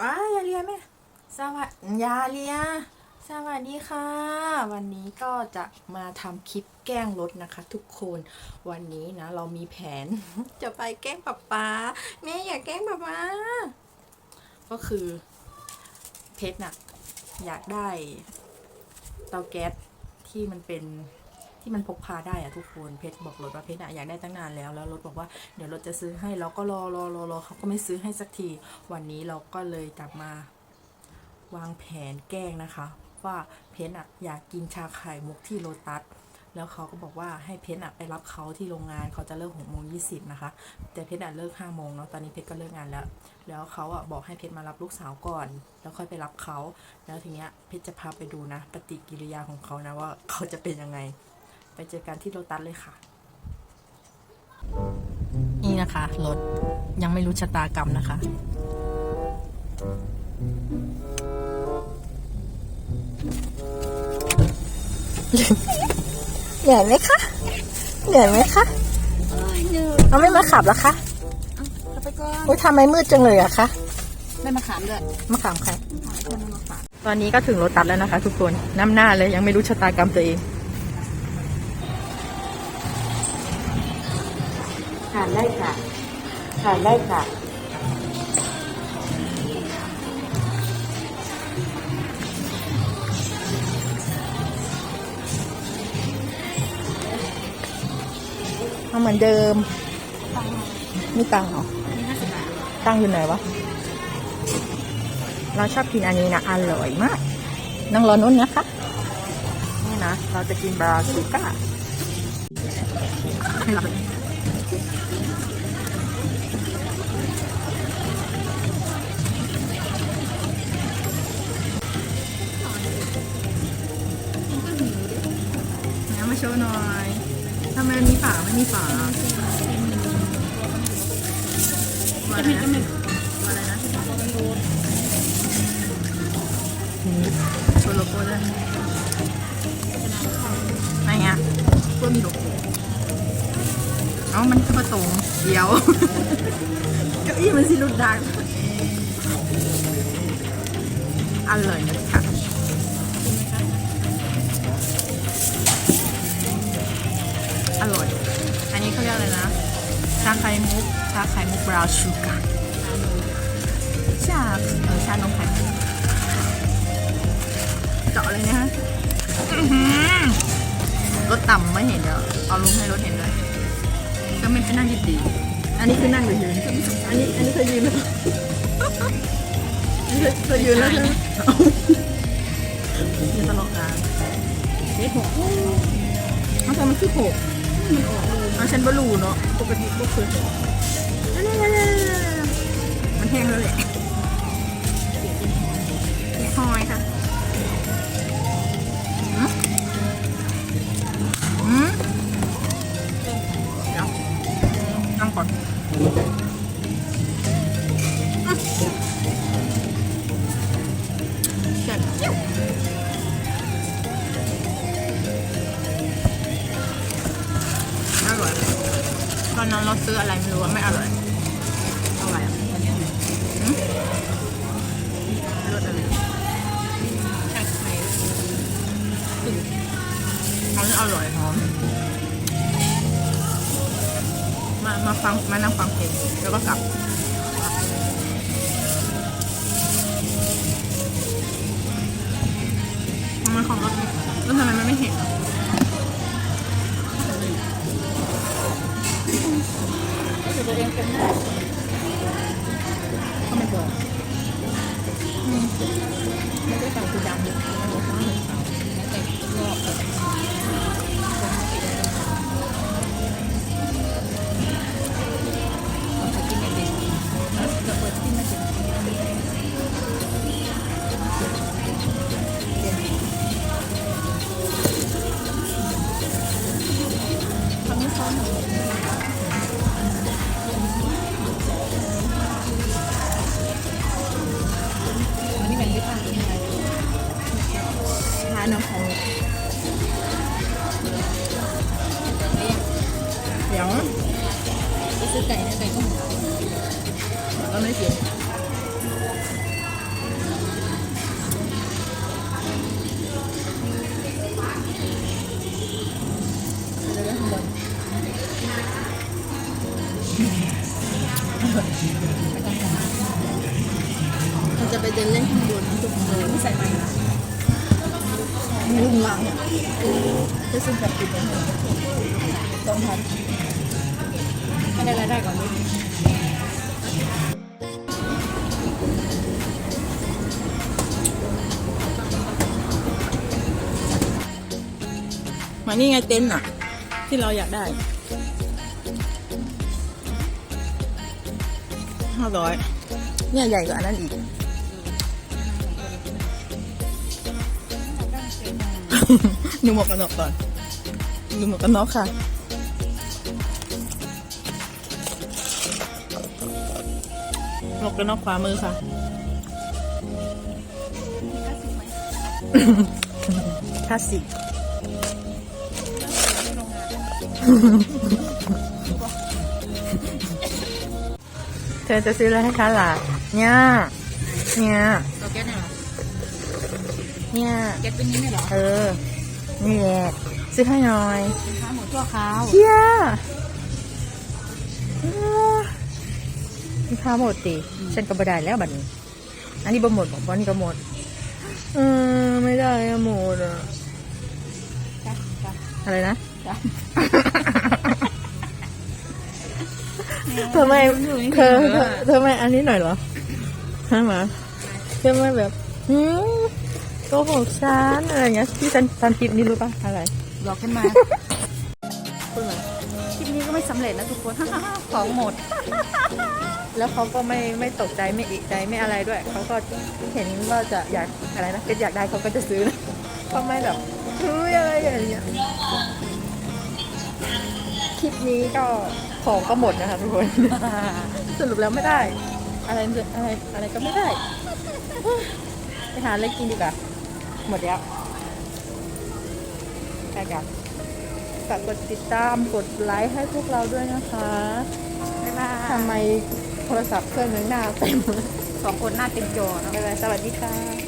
ว้ายาเรียนไหมสวัสดียาเรีย สวัสดีค่ะ วันนี้ก็จะมาทำคลิปแกล้งรถนะคะ ทุกคน วันนี้นะ เรามีแผน จะไปแกล้งป๊าป๊าแม่อย่าแกล้งป๊าป๊าก็คือเพชรน่ะอยากได้เตาแก๊สที่มันเป็น ที่มันพกพาได้อะทุกคนเพชรบอกรถว่าเพชรอะอยากได้ตั้งนานแล้วแล้วรถบอกว่าเดี๋ยวรถจะซื้อให้เราก็รอรอรอรอเขาก็ไม่ซื้อให้สักที วันนี้เราก็เลยกลับมาวางแผนแกล้งนะคะ ว่าเพชรอะอยากกินชาไข่มุกที่โลตัสแล้วเขาก็บอกว่าให้เพชรอะไปรับเขาที่โรงงานเขาจะเลิกหกโมงยี่สิบนะคะ แต่เพชรอะเลิกห้าโมงเนาะตอนนี้เพชรก็เลิกงานแล้ว แล้วเขาอะบอกให้เพชรมารับลูกสาวก่อน แล้วค่อยไปรับเขาแล้วทีเนี้ยเพชรจะพาไปดูนะ ปฏิกิริยาของเขานะว่าเขาจะเป็นยังไง ไปเจอกันที่โลตัสเลยค่ะ นี่นะคะ รถ ยังไม่รู้ชะตากรรมนะคะ เหนื่อยไหมคะ เหนื่อยไหมคะเราไม่มาขับแล้วคะเอาไปก่อนอุ้ยทำไมมืดจังเลยอะคะไม่มาขามด้วยมาขามใครเพื่อนไม่มาขามตอนนี้ก็ถึงโลตัสแล้วนะคะ ทุกคนน้ำหน้าเลยยังไม่รู้ชะตากรรมตัวเอง ขามได้ค่ะขามได้ค่ะเอาเหมือนเดิมมีตังค์เหรอนี่ห้าสิบบาทตังค์อยู่ไหนวะ เราชอบกินอันนี้นะ อร่อยมาก นั่งรอนุ่นนะคะ นี่นะ เราจะกินบราซูก้าให้เรา น้ำมาโชว์หน่อยทำไมมันมีฝาไม่มีฝาว่าอะไรนะว่าอะไรนะโชว์โลโก้ด้วยไหนอะก็มีโลโก้ เอ้ามันก็ผสมเดี๋ยว เก้าอี้มันสิลุดดังอร่อยนะคะอร่อย อันนี้เขาเรียกอะไรนะ ชาไข่มุก ชาไข่มุกบราวน์ชูการ์ชาเออชานมไข่มุกเจาะเลยนะฮะรถต่ำไม่เห็นเดี๋ยวเอาลุงให้รถเห็นเลย ก็ไม่เป็นนั่งดีๆอันนี้คือนั่งหรือยืน อันนี้อันนี้เคยยืนแล้วอันนี้เคยยืนแล้วใช่ไหมเอาอย่าตลกกันเด็ดหกเอาทำไมมันคือหกมันออกเลยเอาฉันบรูเนาะ ปกติก็เคยเห็นอันนี้มันแห้งแล้วแหละ อร่อยตอนนั้นเราซื้ออะไรไม่รู้ว่าไม่อร่อยอร่อยอะหืมรสอะไรชาไข่อันนี้อร่อยหอมมามาฟังมานั่งฟังเพลงแล้วก็กลับ ก็ไเราจะไปเดินเล่นางบนทุกคนไม่ใส่ไมีลุงลังจะซึ่งกับติดตรงทันไม่ได้รายได้ก่อนด้ยานี่ไงเต็นท์อะ ที่เราอยากได้ห้าร้อยเนี่ยใหญ่กว่าอันนั้นอีกดูหมวกกันน็อกก่อนดูหมวกกันน็อกค่ะหมวกกันน็อกขวามือค่ะคลาสสิก เธอจะซื้ออะไรให้คะล่ะเนี่ยเนี่ยเราแก๊สเนี่ยเหรอเนี่ยแก๊สเป็นนี้เนี่ยเหรอเออนี่แหละซื้อให้หน่อยสินค้าหมดชั่วคราวเชี่ยมีค่าหมดติฉันก็บ่ได้แล้วบัดนี้ อันนี้บ่หมดบอกว่านี่ก็หมดเออไม่ได้อะหมดอะจ้ะจ้ะอะไรนะ ทำไมเธอเธอเธอไม่อันนี้หน่อยเหรอฮะหมาเธอไม่แบบหืมโกหกฉันอะไรเงี้ยที่ฉันทำคลิปนี้รู้ป่ะอะไรหลอกขึ้นมาพูดมาคลิปนี้ก็ไม่สำเร็จนะทุกคนของหมด แล้วเขาก็ไม่ไม่ตกใจไม่อีกใจไม่อะไรด้วย เขาก็เห็นว่าจะอยากอะไรนะเป็นอยากได้เขาก็จะซื้อนะเขาไม่แบบเฮ้ยอะไรอย่างเงี้ยคลิปนี้ก็ ของก็หมดนะคะทุกคน สรุปแล้วไม่ได้ อะไรอะไรอะไรก็ไม่ได้ ไปหาอะไรกินดีกว่า หมดแล้วไปกันฝากกดติดตามกดไลค์ให้พวกเราด้วยนะคะบ๊ายบายทำไมโทรศัพท์เครื่องนึงหน้าเต็มเลยสองคนหน้าเต็มจอเนอะบ๊ายบายสวัสดีค่ะ